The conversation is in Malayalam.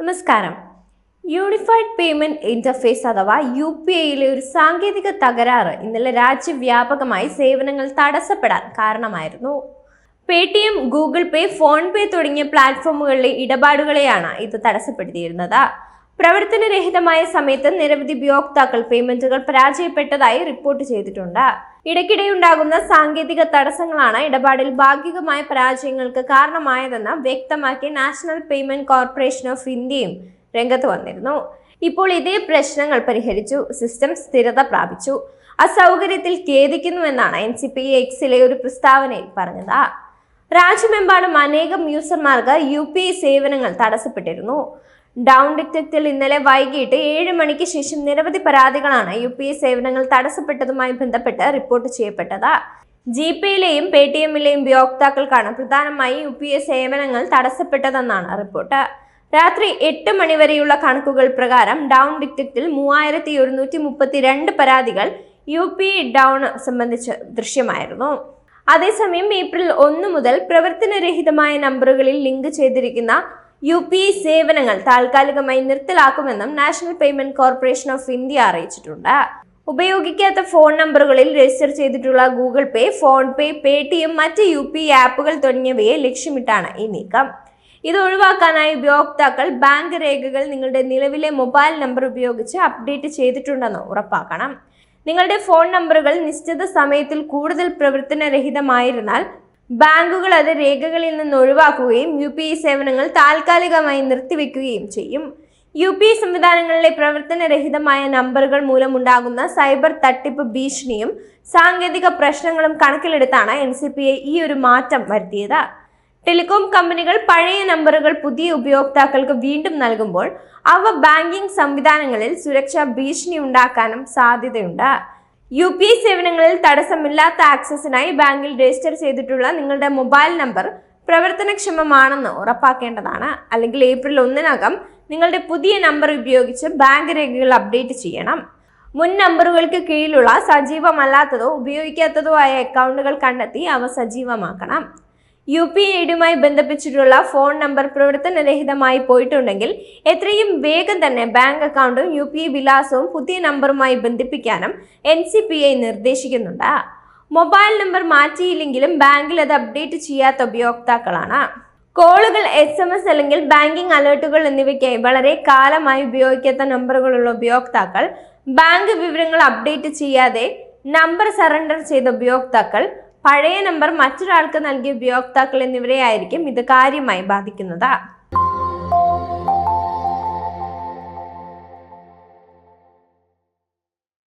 നമസ്കാരം. യൂണിഫൈഡ് പേയ്മെന്റ് ഇന്റർഫേസ് അഥവാ യു പി ഐയിലെ ഒരു സാങ്കേതിക തകരാറ് ഇന്നലെ രാജ്യവ്യാപകമായി സേവനങ്ങൾ തടസ്സപ്പെടാൻ കാരണമായിരുന്നു. Paytm Google Pay PhonePe തുടങ്ങിയ പ്ലാറ്റ്ഫോമുകളിലെ ഇടപാടുകളെയാണ് ഇത് തടസ്സപ്പെടുത്തിയിരുന്നത്. പ്രവർത്തനരഹിതമായ സമയത്ത് നിരവധി ഉപയോക്താക്കൾ പേയ്മെന്റുകൾ പരാജയപ്പെട്ടതായി റിപ്പോർട്ട് ചെയ്തിട്ടുണ്ട്. ഇടയ്ക്കിടെയുണ്ടാകുന്ന സാങ്കേതിക തടസ്സങ്ങളാണ് ഇടപാടിൽ ഭാഗികമായ പരാജയങ്ങൾക്ക് കാരണമായതെന്ന് വ്യക്തമാക്കി നാഷണൽ പേയ്മെന്റ് കോർപ്പറേഷൻ ഓഫ് ഇന്ത്യയും രംഗത്ത് വന്നിരുന്നു. ഇപ്പോൾ ഇതേ പ്രശ്നങ്ങൾ പരിഹരിച്ചു സിസ്റ്റം സ്ഥിരത പ്രാപിച്ചു. അസൗകര്യത്തിൽ ഖേദിക്കുന്നുവെന്നാണ് എൻ സി പി എക്സിലെ ഒരു പ്രസ്താവനയിൽ പറഞ്ഞത്. രാജ്യമെമ്പാടും അനേകം യൂസർമാർക്ക് യു പി ഐ സേവനങ്ങൾ തടസ്സപ്പെട്ടിരുന്നു. ഡൗൺ ഡിറ്റക്റ്റിൽ ഇന്നലെ വൈകിട്ട് ഏഴ് മണിക്ക് ശേഷം നിരവധി പരാതികളാണ് യു പി ഐ സേവനങ്ങൾ തടസ്സപ്പെട്ടതുമായി ബന്ധപ്പെട്ട് റിപ്പോർട്ട് ചെയ്യപ്പെട്ടത്. ജി പേയിലെയും പേ ടി എമ്മിലെയും ഉപയോക്താക്കൾക്കാണ് പ്രധാനമായി യു പി ഐ സേവനങ്ങൾ തടസ്സപ്പെട്ടതെന്നാണ് റിപ്പോർട്ട്. രാത്രി എട്ട് മണിവരെയുള്ള കണക്കുകൾ പ്രകാരം ഡൗൺ ഡിറ്റക്റ്റിൽ മൂവായിരത്തി ഒരുന്നൂറ്റി മുപ്പത്തി രണ്ട് പരാതികൾ യു പി ഡൗൺ സംബന്ധിച്ച് ദൃശ്യമായിരുന്നു. അതേസമയം ഏപ്രിൽ ഒന്ന് മുതൽ പ്രവർത്തനരഹിതമായ നമ്പറുകളിൽ ലിങ്ക് ചെയ്തിരിക്കുന്ന യു പി ഐ സേവനങ്ങൾ താൽക്കാലികമായി നിർത്തലാക്കുമെന്നും national payment corporation of India അറിയിച്ചിട്ടുണ്ട്. ഉപയോഗിക്കാത്ത ഫോൺ നമ്പറുകളിൽ രജിസ്റ്റർ ചെയ്തിട്ടുള്ള Google Pay PhonePe Paytm മറ്റ് യു പി ആപ്പുകൾ തുടങ്ങിയവയെ ലക്ഷ്യമിട്ടാണ് ഈ നീക്കം. ഇത് ഒഴിവാക്കാനായി ഉപയോക്താക്കൾ ബാങ്ക് രേഖകൾ നിങ്ങളുടെ നിലവിലെ മൊബൈൽ നമ്പർ ഉപയോഗിച്ച് അപ്ഡേറ്റ് ചെയ്തിട്ടുണ്ടെന്ന് ഉറപ്പാക്കണം. നിങ്ങളുടെ ഫോൺ നമ്പറുകൾ നിശ്ചിത സമയത്തിൽ കൂടുതൽ പ്രവർത്തനരഹിതമായിരുന്നാൽ ബാങ്കുകൾ അത് രേഖകളിൽ നിന്ന് ഒഴിവാക്കുകയും യു പി ഐ സേവനങ്ങൾ താൽക്കാലികമായി നിർത്തിവെക്കുകയും ചെയ്യും. യു പി ഐ സംവിധാനങ്ങളിലെ പ്രവർത്തനരഹിതമായ നമ്പറുകൾ മൂലമുണ്ടാകുന്ന സൈബർ തട്ടിപ്പ് ഭീഷണിയും സാങ്കേതിക പ്രശ്നങ്ങളും കണക്കിലെടുത്താണ് എൻ സി പി ഐ ഈ ഒരു മാറ്റം വരുത്തിയത്. ടെലികോം കമ്പനികൾ പഴയ നമ്പറുകൾ പുതിയ ഉപയോക്താക്കൾക്ക് വീണ്ടും നൽകുമ്പോൾ അവ ബാങ്കിംഗ് സംവിധാനങ്ങളിൽ സുരക്ഷാ ഭീഷണി ഉണ്ടാക്കാനും സാധ്യതയുണ്ട്. യു പി ഐ സേവനങ്ങളിൽ തടസ്സമില്ലാത്ത ആക്സസിനായി ബാങ്കിൽ രജിസ്റ്റർ ചെയ്തിട്ടുള്ള നിങ്ങളുടെ മൊബൈൽ നമ്പർ പ്രവർത്തനക്ഷമമാണെന്ന് ഉറപ്പാക്കേണ്ടതാണ്. അല്ലെങ്കിൽ ഏപ്രിൽ ഒന്നിനകം നിങ്ങളുടെ പുതിയ നമ്പർ ഉപയോഗിച്ച് ബാങ്ക് രേഖകൾ അപ്ഡേറ്റ് ചെയ്യണം. മുൻ നമ്പറുകൾക്ക് കീഴിലുള്ള സജീവമല്ലാത്തതോ ഉപയോഗിക്കാത്തതോ ആയ അക്കൗണ്ടുകൾ കണ്ടെത്തി അവ സജീവമാക്കണം. യു പി ഐഡിയുമായി ബന്ധിപ്പിച്ചിട്ടുള്ള ഫോൺ നമ്പർ പ്രവർത്തനരഹിതമായി പോയിട്ടുണ്ടെങ്കിൽ എത്രയും വേഗം തന്നെ ബാങ്ക് അക്കൗണ്ടും യു പി വിലാസവും പുതിയ നമ്പറുമായി ബന്ധിപ്പിക്കാനും എൻ സി പി ഐ നിർദ്ദേശിക്കുന്നുണ്ട്. മൊബൈൽ നമ്പർ മാറ്റിയില്ലെങ്കിലും ബാങ്കിൽ അത് അപ്ഡേറ്റ് ചെയ്യാത്ത ഉപയോക്താക്കളാണ്. കോളുകൾ എസ് എം എസ് അല്ലെങ്കിൽ ബാങ്കിംഗ് അലേർട്ടുകൾ എന്നിവയ്ക്കായി വളരെ കാലമായി ഉപയോഗിക്കാത്ത നമ്പറുകളുള്ള ഉപയോക്താക്കൾ ബാങ്ക് വിവരങ്ങൾ അപ്ഡേറ്റ് ചെയ്യാതെ നമ്പർ സറണ്ടർ ചെയ്ത ഉപയോക്താക്കൾ പഴയ നമ്പർ മറ്റൊരാൾക്ക് നൽകിയ ഉപയോക്താക്കൾ എന്നിവരെയായിരിക്കും ഇത് കാര്യമായി ബാധിക്കുന്നത്.